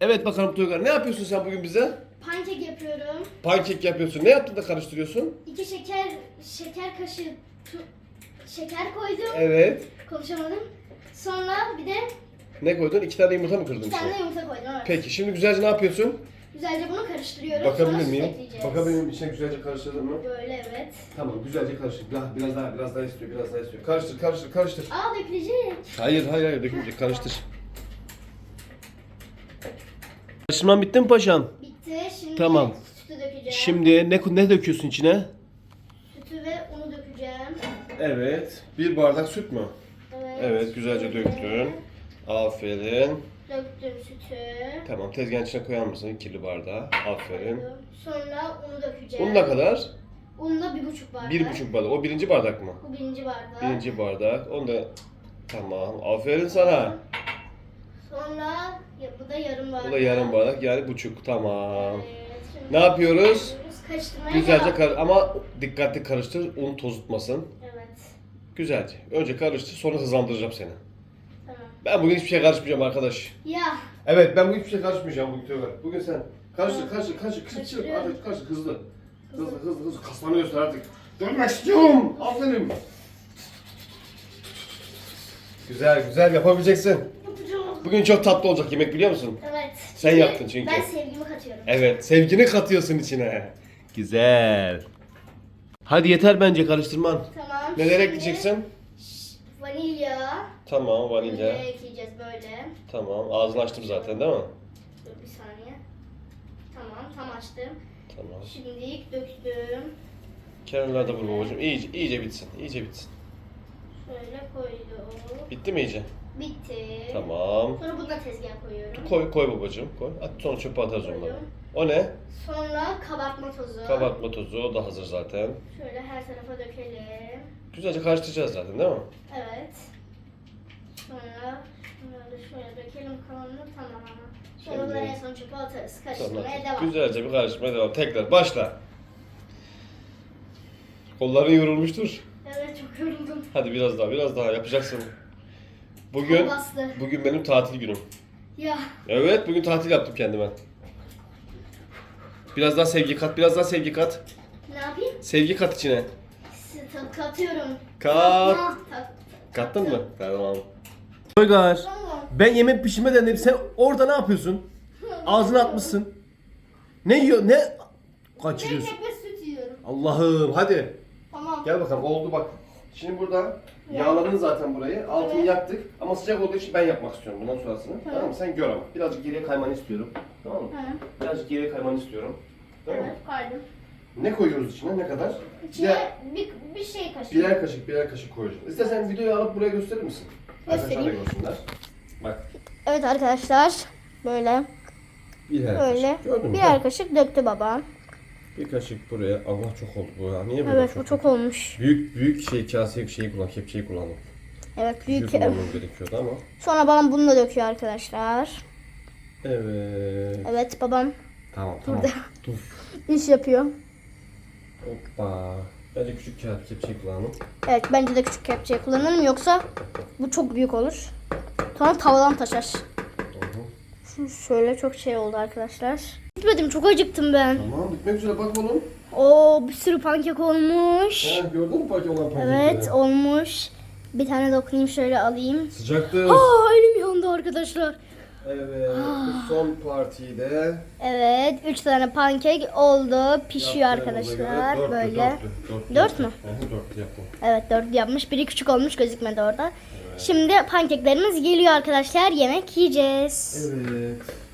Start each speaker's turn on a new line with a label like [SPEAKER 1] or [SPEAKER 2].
[SPEAKER 1] Evet bakalım Toygar ne yapıyorsun sen bugün bize?
[SPEAKER 2] Pankek yapıyorum.
[SPEAKER 1] Pankek yapıyorsun. Ne yaptın da karıştırıyorsun?
[SPEAKER 2] İki şeker şeker kaşığı tu- şeker koydum.
[SPEAKER 1] Evet.
[SPEAKER 2] Konuşamadım. Sonra bir de
[SPEAKER 1] Ne koydun? İki tane yumurta mı kırdın
[SPEAKER 2] bir tane yumurta koydum. Evet.
[SPEAKER 1] Peki şimdi güzelce ne yapıyorsun?
[SPEAKER 2] Güzelce bunu karıştırıyorum.
[SPEAKER 1] Bakabilir
[SPEAKER 2] süt
[SPEAKER 1] miyim?
[SPEAKER 2] ekleyeceğiz.
[SPEAKER 1] Bakabilir miyim? İçine güzelce karıştırdın mı?
[SPEAKER 2] Böyle evet.
[SPEAKER 1] Tamam güzelce karıştır. Biraz, biraz daha biraz daha istiyor. Biraz daha istiyor. Karıştır karıştır karıştır.
[SPEAKER 2] Aa dökülecek.
[SPEAKER 1] Hayır hayır hayır dökülecek. Karıştır. Karıştırman bitti mi paşam?
[SPEAKER 2] Bitti. Şimdi
[SPEAKER 1] Tamam.
[SPEAKER 2] sütü dökeceğim.
[SPEAKER 1] Şimdi ne ne döküyorsun içine?
[SPEAKER 2] Sütü ve unu dökeceğim.
[SPEAKER 1] Evet. Bir bardak süt mü?
[SPEAKER 2] Evet.
[SPEAKER 1] Evet, güzelce döktün. Aferin.
[SPEAKER 2] Döktüm sütü.
[SPEAKER 1] Tamam tezgahın içine koyar mısın kirli bardağı? Aferin.
[SPEAKER 2] Sonra unu dökeceğim.
[SPEAKER 1] Un ne kadar?
[SPEAKER 2] Un da bir buçuk bardak.
[SPEAKER 1] Bir buçuk bardak. O birinci bardak mı?
[SPEAKER 2] Bu birinci bardak.
[SPEAKER 1] Birinci bardak. Onu da... Tamam. Aferin sana.
[SPEAKER 2] Sonra ya, bu da yarım bardak.
[SPEAKER 1] Bu da yarım bardak yani buçuk. Tamam.
[SPEAKER 2] Evet, şimdi
[SPEAKER 1] Ne yapıyoruz?
[SPEAKER 2] Karıştırmaya
[SPEAKER 1] Güzelce
[SPEAKER 2] devam.
[SPEAKER 1] kar ama dikkatli karıştır. Un tozutmasın.
[SPEAKER 2] Evet.
[SPEAKER 1] Güzelce. Önce karıştır sonra hızlandıracağım seni.
[SPEAKER 2] Tamam.
[SPEAKER 1] Ben bugün hiçbir şey karışmayacağım arkadaş.
[SPEAKER 2] Ya
[SPEAKER 1] Evet ben bugün hiçbir şey karışmayacağım bugün Tövbe. Bugün sen karıştır karıştır karıştır karıştır
[SPEAKER 2] Karıştırıyorum.
[SPEAKER 1] artık karıştır hızlı. Hızlı hızlı hızlı kaslanıyorsun artık. Dönmek istiyorum. Aferin. Güzel güzel yapabileceksin. Bugün çok tatlı olacak yemek biliyor musun?
[SPEAKER 2] Evet.
[SPEAKER 1] Sen
[SPEAKER 2] Şimdi
[SPEAKER 1] yaptın çünkü.
[SPEAKER 2] Ben sevgimi katıyorum.
[SPEAKER 1] Evet sevgini katıyorsun içine. Güzel. Hadi yeter bence karıştırman.
[SPEAKER 2] Tamam.
[SPEAKER 1] Neler
[SPEAKER 2] şimdi
[SPEAKER 1] ekleyeceksin?
[SPEAKER 2] Vanilya.
[SPEAKER 1] Tamam
[SPEAKER 2] Vanilya
[SPEAKER 1] vanilya.
[SPEAKER 2] ekleyeceğiz böyle.
[SPEAKER 1] Tamam ağzını açtım zaten değil mi?
[SPEAKER 2] Dur bir saniye. Tamam tam açtım.
[SPEAKER 1] Tamam.
[SPEAKER 2] Şimdilik döktüm.
[SPEAKER 1] Kenarlarda vur babacığım. İyice, iyice bitsin. iyice bitsin.
[SPEAKER 2] Şöyle koydum.
[SPEAKER 1] Bitti mi iyice?
[SPEAKER 2] Bitti.
[SPEAKER 1] Tamam.
[SPEAKER 2] Sonra bunu da tezgaha koyuyorum.
[SPEAKER 1] Koy koy babacığım koy. At sonra çöpe atarız onları.
[SPEAKER 2] Koydum.
[SPEAKER 1] O ne?
[SPEAKER 2] Sonra kabartma tozu.
[SPEAKER 1] Kabartma tozu o da hazır zaten.
[SPEAKER 2] Şöyle her tarafa dökelim.
[SPEAKER 1] Güzelce karıştıracağız zaten değil mi?
[SPEAKER 2] Evet. Sonra şunları şöyle dökelim kalanını tamam ama. Sonra
[SPEAKER 1] Şimdi-
[SPEAKER 2] bunları en son çöpe atarız. Karıştırmaya devam.
[SPEAKER 1] güzelce bir karıştırmaya devam. Tekrar başla. Kolların yorulmuştur.
[SPEAKER 2] Evet çok yoruldum.
[SPEAKER 1] Hadi biraz daha biraz daha yapacaksın. Bugün
[SPEAKER 2] bastı.
[SPEAKER 1] bugün benim tatil günüm.
[SPEAKER 2] Ya
[SPEAKER 1] Evet bugün tatil yaptım kendime. Biraz daha sevgi kat, biraz daha sevgi kat.
[SPEAKER 2] ne yapayım?
[SPEAKER 1] Sevgi kat içine.
[SPEAKER 2] Katıyorum.
[SPEAKER 1] Kat.
[SPEAKER 2] Ah, tak-
[SPEAKER 1] Kattın mı? Tamam. Toygar.
[SPEAKER 2] Tamam.
[SPEAKER 1] Ben yemek pişirme dedim. Sen orada ne yapıyorsun? Ağzına atmışsın. Ne yiyor? Ne kaçırıyorsun?
[SPEAKER 2] Ekmek ve süt yiyorum.
[SPEAKER 1] Allah'ım hadi.
[SPEAKER 2] Tamam.
[SPEAKER 1] Gel bakalım oldu bak. Şimdi burada yağladın zaten burayı. Altını
[SPEAKER 2] Evet.
[SPEAKER 1] yaktık ama sıcak olduğu için ben yapmak istiyorum bundan sonrasını.
[SPEAKER 2] Tamam.
[SPEAKER 1] Tamam mı? Sen gör ama. Birazcık geriye kaymanı istiyorum. Tamam mı?
[SPEAKER 2] Ha,
[SPEAKER 1] Birazcık geriye kaymanı istiyorum. Tamam mı?
[SPEAKER 2] Evet koydum.
[SPEAKER 1] Ne koyuyoruz içine? Ne kadar?
[SPEAKER 2] İçine
[SPEAKER 1] Birer,
[SPEAKER 2] bir, bir şey kaşığı.
[SPEAKER 1] birer kaşık, birer kaşık koyacağız. İstersen videoyu alıp buraya gösterir misin? Arkadaşlar da
[SPEAKER 2] Göstereyim.
[SPEAKER 1] görsünler. Bak.
[SPEAKER 2] Evet arkadaşlar böyle
[SPEAKER 1] Birer
[SPEAKER 2] böyle
[SPEAKER 1] kaşık. Gördün mü?
[SPEAKER 2] birer kaşık döktü baba.
[SPEAKER 1] Bir kaşık buraya. Allah çok oldu bu ya. Niye böyle
[SPEAKER 2] Evet bu çok olmuş.
[SPEAKER 1] Büyük büyük şey kase şeyi kullan, kepçeyi kullandım.
[SPEAKER 2] Evet
[SPEAKER 1] Büyük
[SPEAKER 2] büyük.
[SPEAKER 1] kullanmam gerekiyordu ama.
[SPEAKER 2] Sonra babam bunu da döküyor arkadaşlar.
[SPEAKER 1] Evet.
[SPEAKER 2] Evet babam
[SPEAKER 1] Tamam tamam.
[SPEAKER 2] Burada.
[SPEAKER 1] Dur.
[SPEAKER 2] iş yapıyor.
[SPEAKER 1] Hoppa. Bence küçük kağıt kepçeyi kullanalım.
[SPEAKER 2] Evet bence de küçük kepçeyi kullanırım yoksa bu çok büyük olur. Sonra tavadan taşar.
[SPEAKER 1] Hı hı.
[SPEAKER 2] Şöyle çok şey oldu arkadaşlar. Bitmedim çok acıktım ben.
[SPEAKER 1] Tamam bitmek üzere bak oğlum.
[SPEAKER 2] Oo bir sürü pankek olmuş.
[SPEAKER 1] Ha, gördün mü paket olan paketleri?
[SPEAKER 2] Evet olmuş. Bir tane dokunayım şöyle alayım.
[SPEAKER 1] Sıcaktır.
[SPEAKER 2] Aa elim yandı arkadaşlar.
[SPEAKER 1] Evet. Bu son partiyi de
[SPEAKER 2] Evet 3 tane pankek oldu. Pişiyor
[SPEAKER 1] yaptığımıza göre
[SPEAKER 2] arkadaşlar
[SPEAKER 1] dörtlü,
[SPEAKER 2] böyle.
[SPEAKER 1] dörtlü, dörtlü
[SPEAKER 2] Dört mü?
[SPEAKER 1] Hı hı, dörtlü.
[SPEAKER 2] Evet dördü yapmış. Biri küçük olmuş gözükmedi orada. Şimdi pankeklerimiz geliyor arkadaşlar. Yemek yiyeceğiz.
[SPEAKER 1] Evet.